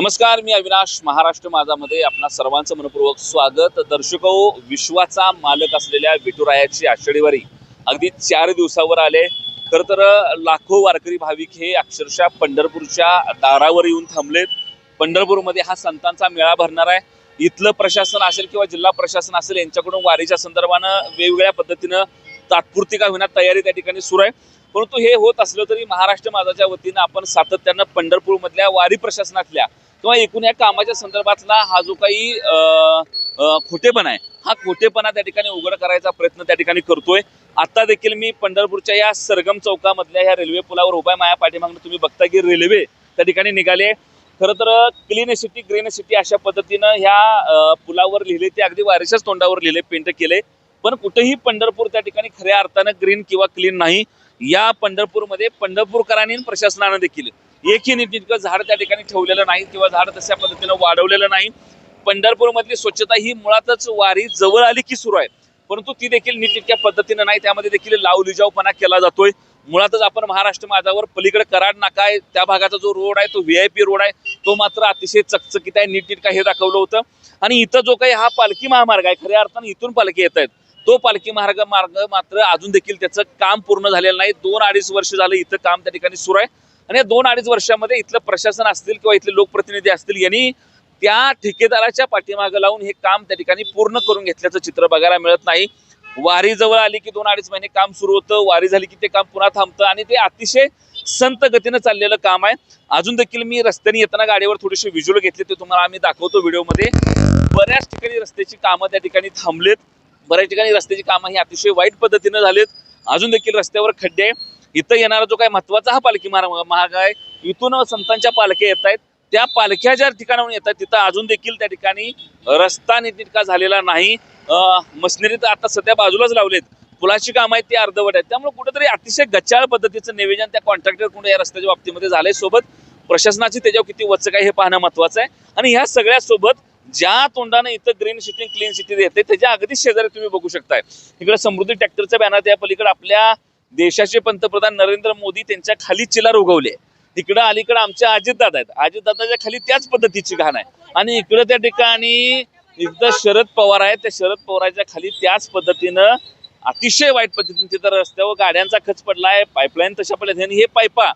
नमस्कार मी अविनाश महाराष्ट्र माझामध्ये आपणा सर्वांचं मनपूर्वक स्वागत. दर्शको विश्वाचा मालक असलेल्या विठुरायाची आषाढीवारी. अगदी चार दिवसावर आले. खरं तर लाखो वारकरी भाविक हे अक्षरशः पंढरपूरच्या दारावर येऊन थांबलेत. पंढरपूरमध्ये हा संतांचा मेळा भरणार आहे. इथलं प्रशासन असेल किंवा जिल्हा प्रशासन असेल यांच्याकडून वारीच्या संदर्भानं वेगवेगळ्या पद्धतीनं तात्पुरती का होण्यात तयारी त्या ठिकाणी सुरू आहे. परंतु हे होत असलं तरी महाराष्ट्र माझाच्या वतीनं आपण सातत्यानं पंढरपूरमधल्या वारी प्रशासनातल्या किंवा एकूण या कामाच्या संदर्भातला हा जो काही खोटेपणा आहे हा खोटेपणा त्या ठिकाणी उघड करायचा प्रयत्न त्या ठिकाणी करतोय. आता देखील मी पंढरपूरच्या या सरगम चौकामधल्या ह्या रेल्वे पुलावर उभा आहे. पाठीमागणं पाठीमागनं तुम्ही बघता की रेल्वे त्या ठिकाणी निघाले खरं तर क्लीन सिटी ग्रीन सिटी अशा पद्धतीनं ह्या पुलावर लिहिले ते अगदी वारीच्याच तोंडावर लिहिले पेंट केले. पण कुठेही पंढरपूर त्या ठिकाणी खऱ्या अर्थानं ग्रीन किंवा क्लीन नाही. या पंढरपूरमध्ये पंढरपूरकरांनी प्रशासनानं देखील एकही नीटनेटकं झाड त्या ठिकाणी ठेवलेलं नाही किंवा झाड तशा पद्धतीनं वाढवलेलं नाही. पंढरपूरमधली स्वच्छता ही मुळातच वारी जवळ आली की सुरू आहे. परंतु ती देखील नीटनेटक्या पद्धतीनं नाही त्यामध्ये देखील लावलिजावपणा केला जातोय. मुळातच आपण महाराष्ट्र माझावर पलीकडे कराड नाका आहे. त्या भागाचा जो रोड आहे तो व्ही आय पी रोड आहे तो मात्र अतिशय चकचकीत आहे. नीटनेटका हे दाखवलं होतं. आणि इथं जो काही हा पालखी महामार्ग आहे खऱ्या अर्थानं इथून पालखी येत आहेत तो पालखी मार्ग मार्ग मात्र अजून देखील त्याचं काम पूर्ण झालेलं नाही. दोन अडीच वर्ष झालं इथं काम त्या ठिकाणी सुरू आहे. आणि या दोन अडीच वर्षामध्ये इथलं प्रशासन असतील किंवा इथले लोकप्रतिनिधी असतील यांनी त्या ठेकेदाराच्या पाठीमागं लावून हे काम त्या ठिकाणी पूर्ण करून घेतल्याचं चित्र बघायला मिळत नाही. वारी जवळ आली की दोन अडीच महिने काम सुरू होतं. वारी झाली की ते काम पुन्हा थांबतं आणि ते अतिशय संत गतीनं चाललेलं काम आहे. अजून देखील मी रस्त्याने येताना गाडीवर थोडेसे व्हिज्युअल घेतले ते तुम्हाला आम्ही दाखवतो व्हिडिओमध्ये. बऱ्याच ठिकाणी रस्त्याची कामं त्या ठिकाणी थांबलेत. बऱ्याच ठिकाणी रस्त्याची कामं ही अतिशय वाईट पद्धतीनं झालीत. अजून देखील रस्त्यावर खड्डे आहे. इथं येणारा जो काही महत्त्वाचा हा पालखी मार्ग महाग आहे. इथून संतांच्या पालख्या येत आहेत. त्या पालख्या ज्या ठिकाणाहून येतात तिथं अजून देखील त्या ठिकाणी रस्ता नीटनेटका झालेला नाही. मशिनरी तर आता सध्या बाजूलाच लावलेत. पुलाची कामं आहेत ती अर्धवट आहेत. त्यामुळे कुठेतरी अतिशय गचाळ पद्धतीचं निवेदन त्या कॉन्ट्रॅक्टरकडून या रस्त्याच्या बाबतीमध्ये झालंय. सोबत प्रशासनाची त्याच्यावर किती वचक आहे हे पाहणं महत्वाचं आहे. आणि ह्या सगळ्यासोबत ज्या तोंडानं इथं ग्रीन सिटी क्लीन सिटी येते त्याच्या अगदी शेजारी तुम्ही बघू शकताय. इकडे समृद्धी ट्रॅक्टरचा बॅनर त्या पलीकडे आपल्या देशाचे पंतप्रधान नरेंद्र मोदी त्यांच्या खाली चिलार उगवले. तिकडं अलीकडे आमच्या अजितदादा आहेत. अजितदादाच्या खाली त्याच पद्धतीची घाण आहे. आणि इकडं त्या ठिकाणी एकदा शरद पवार आहेत. त्या शरद पवाराच्या खाली त्याच पद्धतीनं अतिशय वाईट पद्धतीने तिथं रस्त्यावर गाड्यांचा खच पडलाय. पाईपलाईन तशा पद्धतीने हे पायपा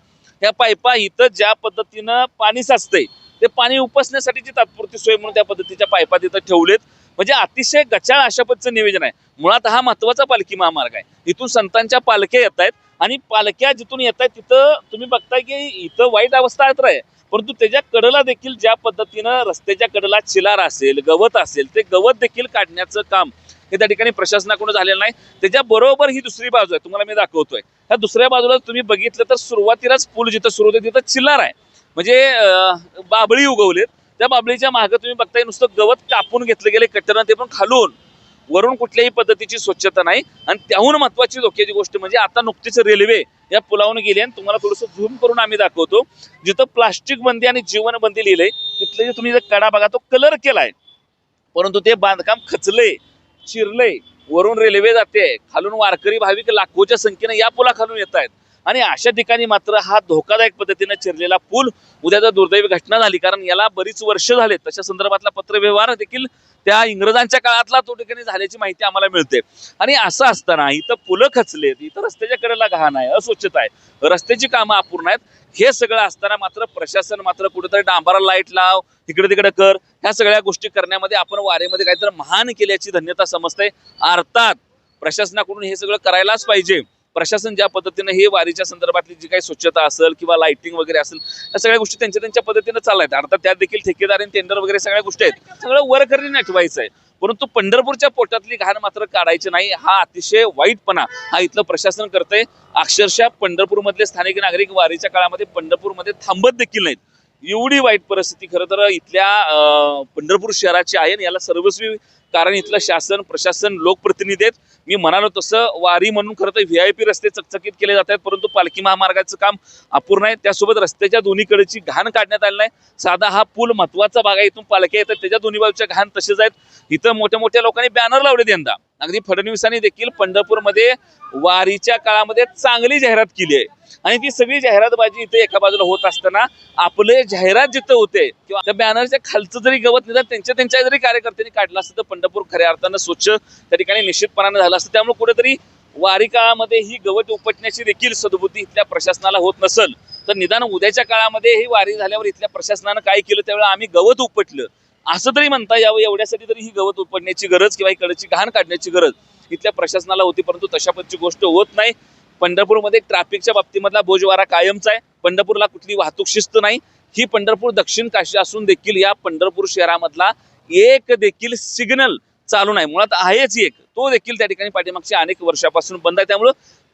ह्या पायपा इथं ज्या पद्धतीनं पाणी साचतंय ते पाणी उपसण्यासाठीची तात्पुरती सोय म्हणून त्या पद्धतीच्या पायपा तिथं ठेवलेत. म्हणजे अतिशय गचाळ अशा पद्धतीचं नियोजन आहे. मुळात हा महत्त्वाचा पालखी महामार्ग आहे. इथून संतांच्या पालख्या येत आहेत आणि पालख्या जिथून येत आहेत तिथं तुम्ही बघताय की इथं वाईट अवस्था तर आहे. परंतु त्याच्या कडला देखील ज्या पद्धतीनं रस्त्याच्या कडला चिलार असेल गवत असेल ते गवत देखील काढण्याचं काम हे त्या ठिकाणी प्रशासनाकडून झालेलं नाही. त्याच्या बरोबर ही दुसरी बाजू आहे. तुम्हाला मी दाखवतोय. ह्या दुसऱ्या बाजूला तुम्ही बघितलं तर सुरुवातीलाच पूल जिथं सुरू होते तिथं चिल्लार आहे. म्हणजे बाबळी उगवलेत. त्या बाबळीच्या मागे तुम्ही बघताय नुसतं गवत कापून घेतलं गेले कट्टरनं ते पण खालून. वरून कुठल्याही पद्धतीची स्वच्छता नाही. आणि त्याहून महत्वाची धोक्याची गोष्ट म्हणजे आता नुकतीच रेल्वे या पुलावून गेली आणि तुम्हाला थोडंसं झूम करून आम्ही दाखवतो. जिथं प्लास्टिक बंदी आणि जीवन बंदी लिहिलंय तिथले जे तुम्ही कडा बघा तो कलर केलाय. परंतु ते बांधकाम खचलंय चिरलंय. वरून रेल्वे जाते खालून वारकरी भाविक लाखोच्या संख्येने या पुलाखालून येत आहेत आणि अशा ठिकाणी मात्र हा धोकादायक पद्धतीने चिरलेला पूल उद्या जर दुर्दैवी घटना झाली कारण याला बरीच वर्ष झाले तशा संदर्भातला पत्रव्यवहार देखील त्या इंग्रजांच्या काळातला तो ठिकाणी झाल्याची माहिती आम्हाला मिळते. आणि असं असताना इथं पुलं खचलेत इथं रस्त्याच्या कडेला घाण आहे अस्वच्छता आहे रस्त्याची कामं अपूर्ण आहेत. हे सगळं असताना मात्र प्रशासन मात्र कुठेतरी डांबारा लाइट लाव इकडे तिकडे कर. ह्या सगळ्या गोष्टी करण्यामध्ये आपण वारेमध्ये काहीतरी महान केल्याची धन्यता समजते अर्थात प्रशासनाकडून हे सगळं करायलाच पाहिजे. प्रशासन ज्या पद्धतीने हे वारीच्या संदर्भातली जी काही स्वच्छता असेल किंवा लाइटिंग वगैरे असेल या सगळ्या गोष्टी त्यांच्या त्यांच्या पद्धतीनं चालल्या अर्थात त्यात देखील ठेकेदार आणि टेंडर वगैरे सगळ्या गोष्टी आहेत. सगळं वर करून ठेवायचं आहे. परंतु पंढरपूरच्या पोटातली घाण मात्र काढायची नाही. हा अतिशय वाईटपणा हा इथलं प्रशासन करतंय. अक्षरशः पंढरपूरमधले स्थानिक नागरिक वारीच्या काळामध्ये पंढरपूरमध्ये थांबत देखील नाहीत. एवढी वाईट परिस्थिती. खरं तर इथल्या पंढरपूर शहराची आहे आणि याला सर्वस्वी कारण इथलं शासन प्रशासन लोकप्रतिनिधी आहेत. मी म्हणालो तसं वारी म्हणून खरं तर व्ही आय पी रस्ते चकचकीत केले जात आहेत परंतु पालखी महामार्गाचं काम अपूर्ण आहे. त्यासोबत रस्त्याच्या दोन्हीकडची घाण काढण्यात आलेलं नाही साधा हा पूल महत्त्वाचा भाग आहे. इथून पालख्या येतात त्याच्या दोन्ही बाजूच्या घाण तसेच आहेत. इथं मोठ्या मोठ्या लोकांनी बॅनर लावले यंदा. अगदी फडणवीसांनी देखील पंढरपूरमध्ये वारीच्या काळामध्ये चांगली जाहिरात केली आहे. आणि ती सगळी जाहिरातबाजी इथे एका बाजूला होत असताना आपले जाहिरात जिथं होते किंवा त्या बॅनरच्या खालचं जरी गवत निदान त्यांच्या त्यांच्या जरी कार्यकर्त्यांनी काढलं असतं तर पंढरपूर खऱ्या अर्थानं स्वच्छ त्या ठिकाणी निश्चितपणाने झालं असतं. त्यामुळे कुठेतरी वारी काळामध्ये ही गवत उपटण्याची देखील सद्बुद्धी इथल्या प्रशासनाला होत नसल तर निदान उद्याच्या काळामध्ये ही वारी झाल्यावर इथल्या प्रशासनानं काय केलं? त्यावेळेला आम्ही गवत उपटलं. असं तरी म्हणता यावं एवढ्यासाठी तरी ही गवत उपटण्याची गरज किंवा ही कडची घाण काढण्याची गरज इथल्या प्रशासनाला होती परंतु तशा पद्धतीची गोष्ट होत नाही. पंढरपूरमध्ये ट्रॅफिकच्या बाबतीमधला बोजवारा कायमचा आहे. पंढरपूरला कुठली वाहतूक शिस्त नाही. ही पंढरपूर दक्षिण काशी असून देखील या पंढरपूर शहरामधला एक देखील सिग्नल चालू नाही. मुळात आहेच एक. तो देखील त्या ठिकाणी पाठीमागच्या अनेक वर्षापासून बंद आहे. त्यामुळं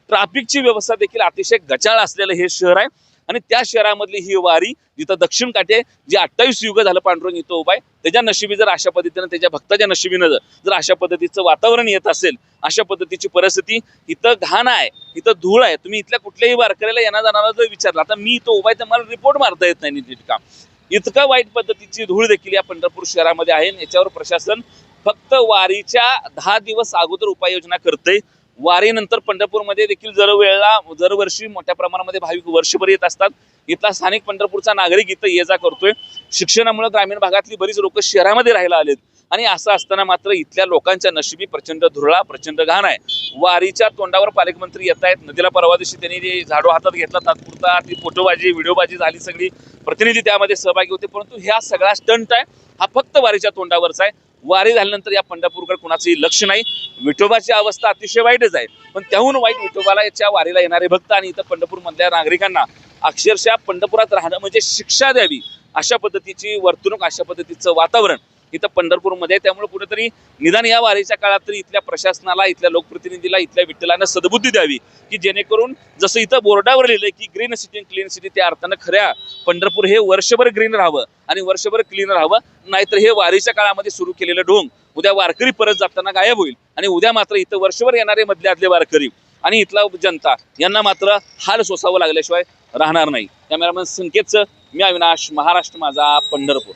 ट्रॅफिकची व्यवस्था देखील अतिशय गचाळ असलेलं हे शहर आहे. आणि त्या शहरामधली ही वारी जिथं दक्षिण काठे जे अठ्ठावीस युग झालं पांडुरंग इथं उभा आहे त्याच्या नशिबी जर अशा पद्धतीनं त्याच्या भक्ताच्या नशिबीनं जर जर अशा पद्धतीचं वातावरण येत असेल अशा पद्धतीची परिस्थिती इथं घाण आहे इथं धूळ आहे. तुम्ही इथल्या कुठल्याही वारकऱ्याला येणार जाणारा जर विचारला आता मी इथं उभा आहे तर मला रिपोर्ट मारता येत नाही नीट काम. इतका वाईट पद्धतीची धूळ देखील या पंढरपूर शहरामध्ये आहे याच्यावर प्रशासन फक्त वारीच्या दहा दिवस अगोदर उपाययोजना करते वारीनंतर पंढरपूरमध्ये देखील दरवेळेला दरवर्षी मोठ्या प्रमाणामध्ये भाविक वर्षभर येत असतात इथला स्थानिक पंढरपूरचा नागरिक इथं ये जा करतोय. शिक्षणामुळे ग्रामीण भागातली बरीच लोक शहरामध्ये राहायला आलेत. आणि असं असताना मात्र इथल्या लोकांच्या नशिबी प्रचंड धुरळा प्रचंड घाण आहे. वारीच्या तोंडावर पालकमंत्री येत आहेत. नदीला परवा दिवशी त्यांनी जे झाडू हातात घेतला तात्पुरता ती फोटोबाजी व्हिडिओबाजी झाली सगळी. प्रतिनिधी त्यामध्ये सहभागी होते. परंतु ह्या सगळा स्टंट आहे. हा फक्त वारीच्या तोंडावरचा आहे. वारी झाल्यानंतर या पंढरपूरकडे कुणाचंही लक्ष नाही. विठोबाची अवस्था अतिशय वाईटच आहे. पण त्याहून वाईट विठोबाला याच्या वारीला येणारे भक्त आणि इथं पंढरपूरमधल्या नागरिकांना अक्षरशः पंढरपुरात राहणं म्हणजे शिक्षा द्यावी अशा पद्धतीची वर्तणूक अशा पद्धतीचं वातावरण इथं पंढरपूरमध्ये त्यामुळे कुठेतरी निदान या वारीच्या काळात तरी इथल्या प्रशासनाला इथल्या लोकप्रतिनिधीला इथल्या विठ्ठलांना सद्बुद्धी द्यावी की जेणेकरून जसं इथं बोर्डावर लिहिलंय की ग्रीन सिटी क्लीन सिटी त्या अर्थानं खऱ्या पंढरपूर हे वर्षभर ग्रीन राहावं आणि वर्षभर क्लीन राहावं नाहीतर हे वारीच्या काळामध्ये सुरू केलेलं ढोंग उद्या वारकरी परत जाताना गायब होईल आणि उद्या मात्र इथं वर्षभर येणारे मधले आदले वारकरी आणि इथला जनता यांना मात्र हाल सोसावं लागल्याशिवाय राहणार नाही. कॅमेरामॅन संकेतचं मी अविनाश महाराष्ट्र माझा पंढरपूर.